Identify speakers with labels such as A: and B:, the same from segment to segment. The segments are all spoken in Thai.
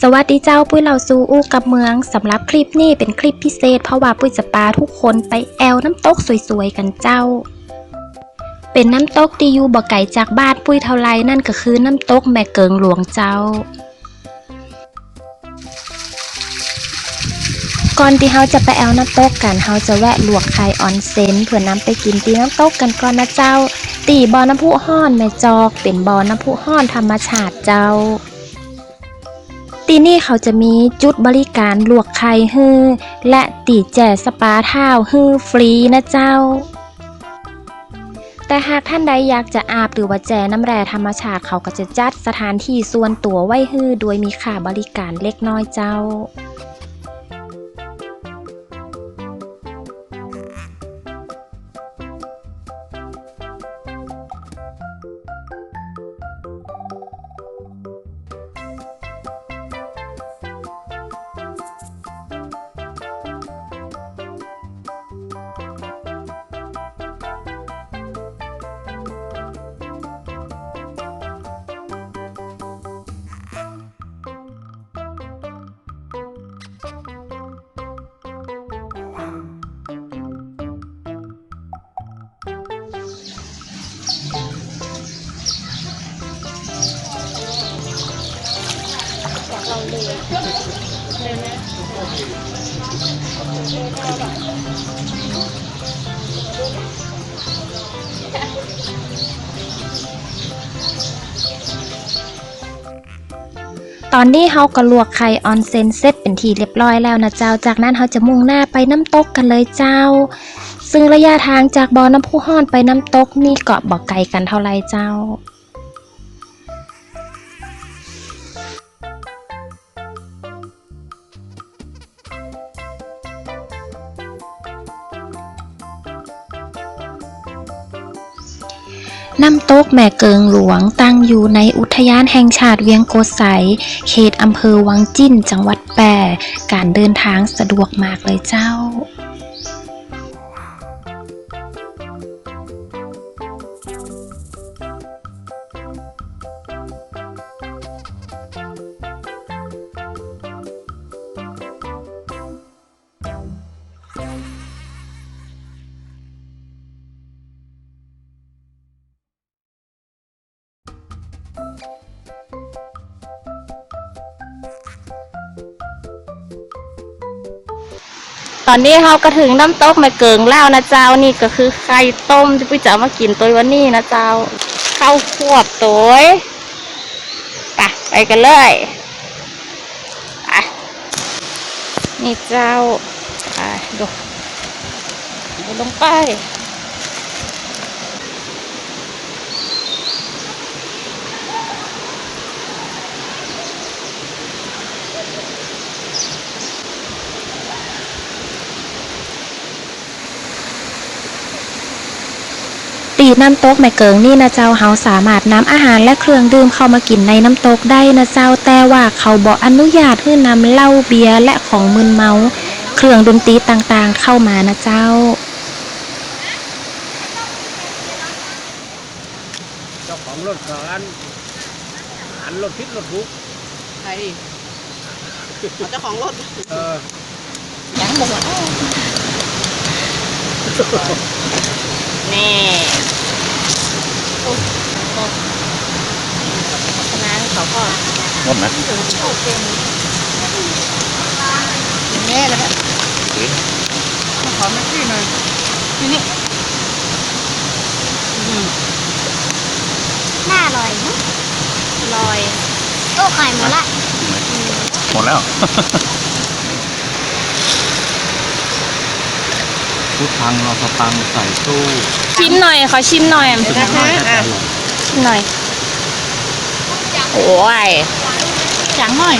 A: สวัสดีเจ้าปุ้ยเราซูอู้กับเมืองสำหรับคลิปนี้เป็นคลิปพิเศษ เพราะว่าปุ้ยจะปาทุกคนไปแอลน้ำตกสวยๆกันเจ้า เป็นน้ำตกที่อยู่บ่ไกลจากบ้านปุ้ยเท่าไรนั่นก็คือน้ำตกแม่เกิงหลวงเจ้า ก่อนที่เฮาจะไปแอลน้ำตกกันเฮาจะแวะลวกไข่ออนเซนเพื่อนำไปกินตีน้ำตกกันก่อนนะเจ้า ตีบ่อน้ำพุห้อนแม่จอก เป็นบ่อน้ำพุห้อนธรรมชาติเจ้า ที่นี่เขาจะมีจุดบริการลวกไข่ฮื้อและตีแจสปาเท้าฮื้อฟรีนะเจ้า แต่หากท่านใดอยากจะอาบหรือว่าแจน้ำแร่ธรรมชาติเขาก็จะจัดสถานที่ส่วนตัวไว้ฮื้อโดยมีค่าบริการเล็กน้อยเจ้า ตอนนี้เฮาก็ลวกไข่ออนเซนเสร็จเป็นทีเรียบร้อยแล้วนะเจ้า จากนั้นเฮาจะมุ่งหน้าไปน้ำตกกันเลยเจ้า ซึ่งระยะทางจากบ่อน้ำพุห้อนไปน้ำตกนี่เก็บอไกลกันเท่าไรเจ้า น้ำตกแม่เกิงหลวงตั้งอยู่ในอุทยานแห่งชาติเวียงโกไสเขตอำเภอวังจิ้น จังหวัดแปร่การเดินทางสะดวกมากเลยเจ้า ตอนนี้เราก็ถึงน้ำตกแม่เกิงแล้วนะเจ้านี่ก็คือไข่ต้มที่พี่จะเอามากินตัววันนี้นะเจ้าข้าวควบตัวไปไปกันเลยไปนี่เจ้าไปดูลงไป ตีน้ำตกแม่เกิงนี่นะเจ้าเฮาสามารถนำอาหารและเครื่องดื่มเข้ามากินในน้ำตกได้นะเจ้าแต่ว่าเขาบอกอนุญาตให้นำเหล้าเบียร์และของมึนเมา เครื่องดนตรีต่างๆเข้ามานะเจ้า
B: เจ้าของรถก็อันหันรถพิษรถทุกข์
C: ใครเอาเจ้าของรถ
B: เออ
A: ยังบอกว่า นี่โอ้โอ้นางเขาก็
B: หมดนะ
A: โอเคแม่แล้วก็
C: มาขอแม็กซี่หน่อยที่นี่
D: น่าอร่อยนะ
A: ลอย
D: โอ้ไข่หมดละ
B: หมดแล้ว พูดพังเราสตังใส่ตู้
A: ชิมหน่อยขอชิมหน่อย
C: นะคะอะ
A: ชิมหน่อยโอ้ย
C: จังหน่อย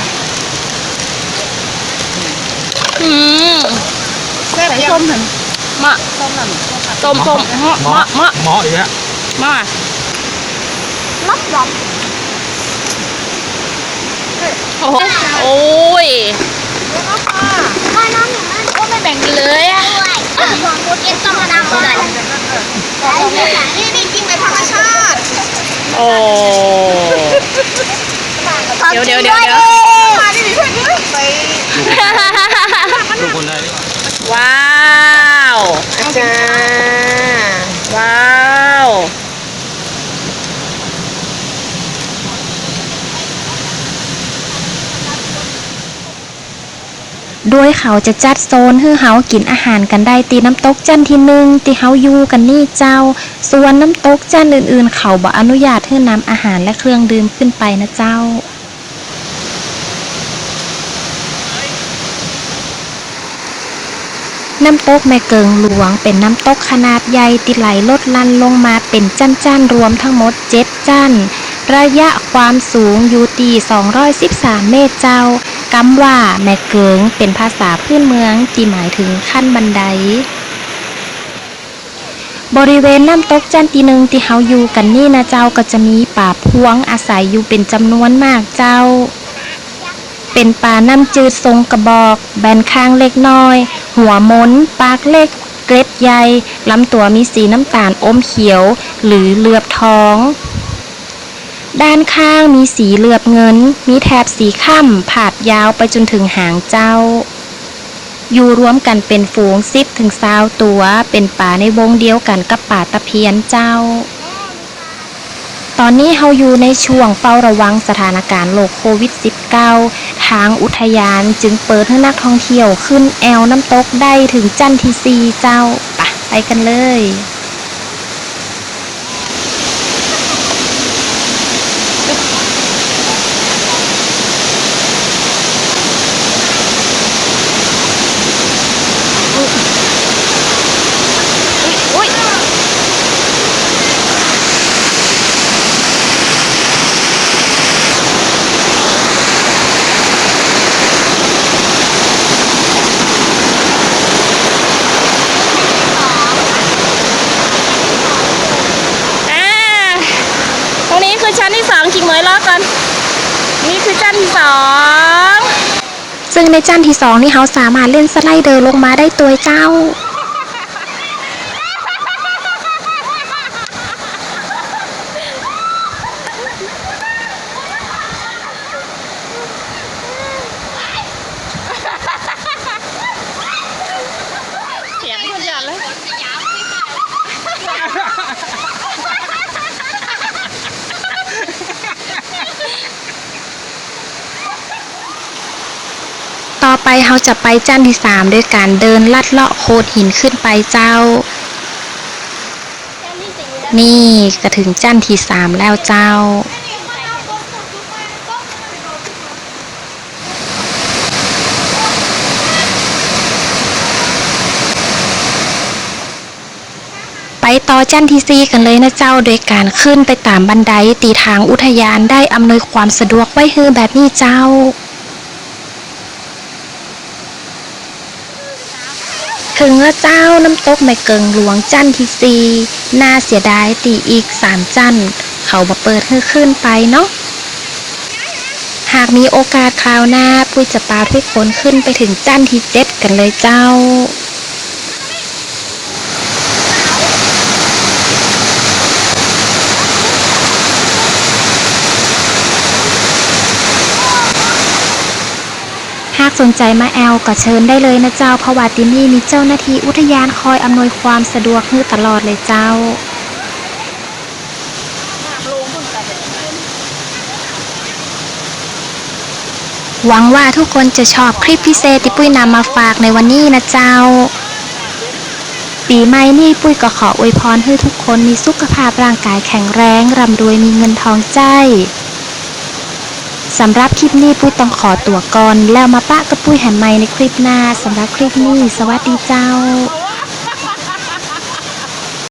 A: อืม
C: แซ่บส้มหัน
A: มะ
C: ส้มนั่น
A: ต้มต้มมะมะมะ
B: หมออีกแล้ว
A: มะ
D: ล็อกล็อก
A: โอ้โหโอ้ย
D: ข้าน้องอย่งนั้น
A: โอ้ไม่แบ่งกันเลยอะ
D: ด้วยหอมพุดเอ็นต้มมะนาวเลยนี่นี่กินแบบธรรมชาติ
A: โอ้
D: เขา
E: เดี๋ยวเดี๋ยวเดี๋ยวเดี๋ยว
C: มาดิเพื่อนเอ้ยไป
B: ทุกคนได้
E: ว้าว
C: อาจารย์
E: ว้าว
A: ด้วยเขาจะจัดโซนให้เฮากินอาหารกันได้ตีน้ำตกจันที่หนึ่งตีเฮาอยู่กันนี่เจ้า ส่วนน้ำตกจันอื่นๆ เขาบ่อนุญาตให้นำอาหารและเครื่องดื่มขึ้นไปนะเจ้าน้ำตกแม่เกิงหลวงเป็นน้ำตกขนาดใหญ่ที่ไหลลดลันลงมาเป็นจั่นๆรวมทั้งหมดเจ็ดจั่นระยะความสูงอยู่ตี213 เมตรเจ้า กำว่าแม่เกิงเป็นภาษาพื้นเมืองที่หมายถึงขั้นบันได บริเวณน้ำตกจันทีหนึ่งที่เฮาอยู่กันนี่นะเจ้าก็จะมีป่าพวงอาศัยอยู่เป็นจำนวนมากเจ้า เป็นป่าน้ำจืดทรงกระบอก แบนข้างเล็กน้อย หัวมนปากเล็ก เกล็ดใหญ่ลำตัวมีสีน้ำตาลอมเขียว หรือเหลือบทอง ด้านข้างมีสีเหลือบเงิน มีแถบสีข้ามผาดยาวไปจนถึงหางเจ้า อยู่รวมกันเป็นฝูงซิบถึงซาวตัว เป็นป่าในวงเดียวกันกับป่าตะเพียนเจ้า ตอนนี้เราอยู่ในช่วงเฝ้าระวังสถานการณ์โรคโควิด -19 ทางอุทยานจึงเปิดให้นักท่องเที่ยวขึ้นแอวน้ำตกได้ถึงจันทีซีเจ้าไปะไปกันเลย
E: อ่า ตรงนี้คือชั้น ยล้อกันนี่คือชั้นที่สอง
A: ซึ่งในจันที่สองนี่เขาสามารถเล่นสไลเดอร์ลงมาได้ตัวเจ้า
E: เสียงคุณหยาดเลย
A: ต่ อไปเราจะไปจันที่สามด้วยการเดินลัดเลาะโคดหินขึ้นไปเจ้า นี่ก็ถึงจันที่สามแล้วเจ้าไปต่อจันที่สี่กันเลยนะเจ้าโดยการขึ้นไปตามบันไดตีทางอุทยานได้อำนวยความสะดวกไว้ฮือแบบนี้เจ้า ถึงเจ้าน้ำตกไม่เกิงหลวงจันที่สี่น่าเสียดายตีอีกสามจันเขามาเปิดให้ขึ้นไปเนาะหากมีโอกาสคราวหน้า ปุ้ยจะปาทุกคนขึ้นไปถึงจันที่เจ็ดกันเลยเจ้าากสนใจมาแอลก็เชิญได้เลยนะเจ้าเพราะว่าที่นี่มีเจ้าหน้าที่อุทยานคอยอำนวยความสะดวกให้ตลอดเลยเจ้า หวังว่าทุกคนจะชอบคลิปพิเศษที่ปุ้ยนำมาฝากในวันนี้นะเจ้า ปีใหม่นี่ปุ้ยก็ขออวยพรให้ทุกคนมีสุขภาพร่างกายแข็งแรงร่ำรวยมีเงินทองใจ สำหรับคลิปนี้ปุ้ยต้องขอตัวก่อน แล้วมาปะกับปุ้ยแหมใหม่ในคลิปหน้าสำหรับคลิปนี้ สวัสดีเจ้า